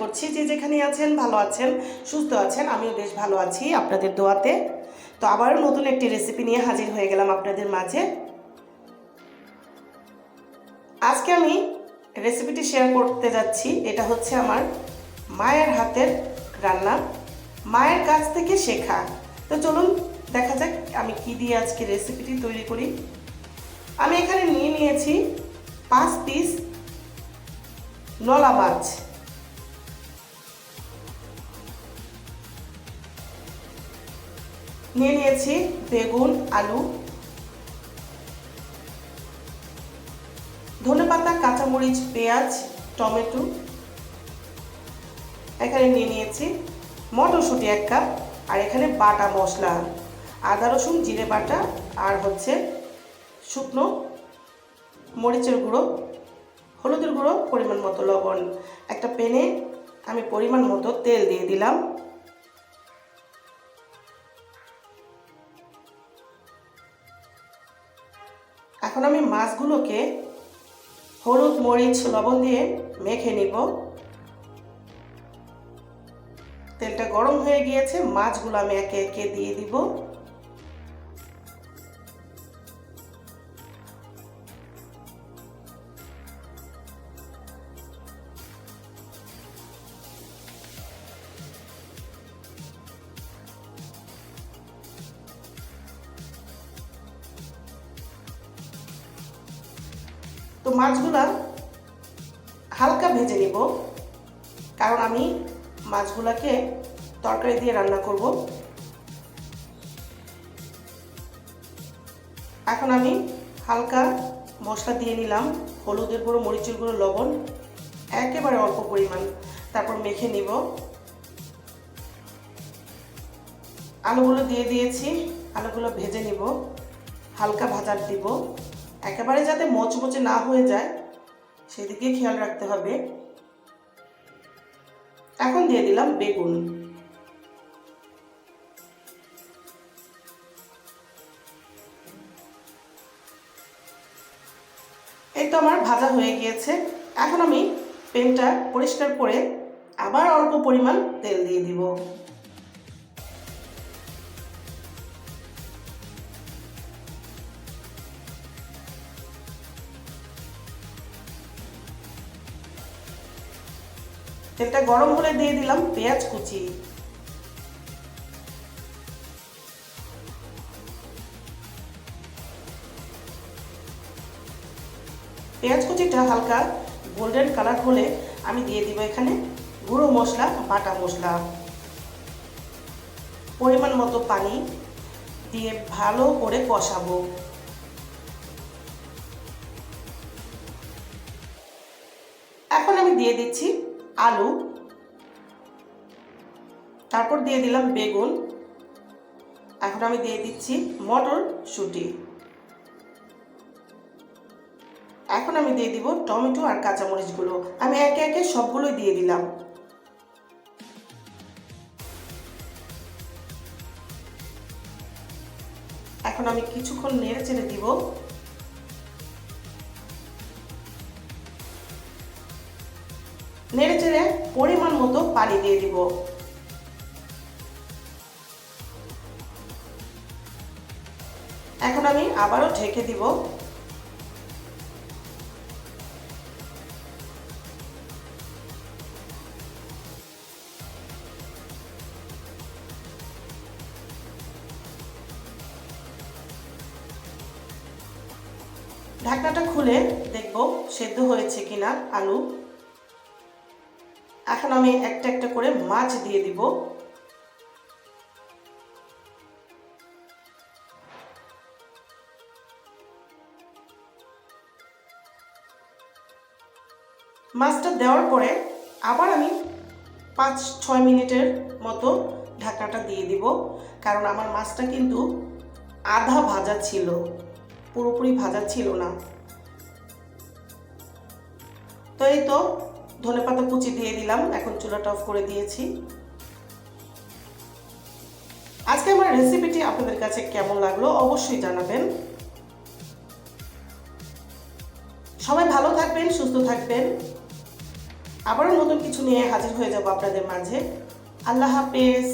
করছি যে যেখানে আছেন, ভালো আছেন, সুস্থ আছেন। আমিও বেশ ভালো আছি আপনাদের দোয়াতে। তো আবারও নতুন একটি রেসিপি নিয়ে হাজির হয়ে গেলাম আপনাদের মাঝে। আজকে আমি রেসিপিটি শেয়ার করতে যাচ্ছি। এটা হচ্ছে আমার মায়ের হাতের রান্না। মায়ের কাছ থেকে শেখা। তো চলুন দেখা যাক আমি কি দিয়ে আজকে রেসিপিটি তৈরি করি। আমি এখানে নিয়ে নিয়েছি পাঁচ পিস নলা মাছ। নিয়ে নিয়েছি বেগুন, আলু। ধনেপাতা কাঁচামরিচ, পেঁয়াজ, টমেটো। এখানে নিয়ে নিয়েছি মটরশুঁটি এক কাপ আর এখানে বাটা মশলা, আদা, রসুন, জিরে বাটা আর হচ্ছে শুকনো মরিচের গুঁড়ো। হলুদের গুঁড়ো, পরিমাণ মতো লবণ, একটা প্যানে আমি পরিমাণ মতো তেল দিয়ে দিলাম। এখন আমি মাছগুলোকে হলুদ, মরিচ, লবণ দিয়ে মেখে নিব। তেলটা গরম হয়ে গিয়েছে, মাছগুলো আমি একে একে দিয়ে দিব। তো মাছগুলা হালকা ভেজে নিব, কারণ আমি মাছগুলাকে তরকারি দিয়ে রান্না করব। এখন আমি হালকা মশলা দিয়ে নিলাম, হলুদের গুঁড়ো, মরিচের গুঁড়ো, লবণ, একেবারে অল্প পরিমাণ। তারপর মেখে নিব। আলুগুলো দিয়ে দিয়েছি, আলুগুলো ভেজে নিব, হালকা ভাজার দিব। একেবারে যাতে মচমচে না হয়ে যায়, সেদিকে খেয়াল রাখতে হবে। এখন দিয়ে দিলাম বেগুন। এই তো আমার ভাজা হয়ে গিয়েছে। এখন আমি পেনটা পরিষ্কার করে আবার অল্প পরিমাণ তেল দিয়ে দিব। তেলটা গরম হলে দিয়ে দিলাম পেঁয়াজ কুচি। পেঁয়াজ কুচিটা হালকা গোল্ডেন কালার হলে আমি দিয়ে দিব এখানে গুঁড়ো মশলা, বাটা মশলা। পরিমাণ মতো পানি দিয়ে ভালো করে কষাবো। এখন আমি দিয়ে দিচ্ছি আলু, তারপর দিয়ে দিলাম বেগুন। এখন আমি দিয়ে দিচ্ছি মটর শুটি এখন আমি দিয়ে দিব টমেটো আর কাঁচামরিচগুলো। আমি একে একে সবগুলোই দিয়ে দিলাম। এখন আমি কিছুক্ষণ নেড়ে চেড়ে দিব। নেড়ে চেড়ে পরিমাণ মতো পানি দিয়ে দিব। এখন আমি আবারও ঢেকে দিব। ঢাকনাটা খুলে দেখব সেদ্ধ হয়েছে কিনা আলু। এখন আমি একটা একটা করে মাছ দিয়ে দিব। মাছটা দেওয়ার পরে আবার আমি পাঁচ, ছয় মিনিটের মতো ঢাকনাটা দিয়ে দিব, কারণ আমার মাছটা কিন্তু আধা ভাজা ছিল, পুরোপুরি ভাজা ছিল না। তো এই তো ধনেপাতা কুচি দিয়ে দিলাম, এখন চুলাটা অফ করে দিয়েছি। আজকে আমার রেসিপিটি আপনাদের কাছে কেমন লাগল অবশ্যই জানাবেন। সবাই ভালো থাকবেন, সুস্থ থাকবেন। আবারও নতুন কিছু নিয়ে হাজির হয়ে যাব আপনাদের মাঝে। আল্লাহ হাফেজ।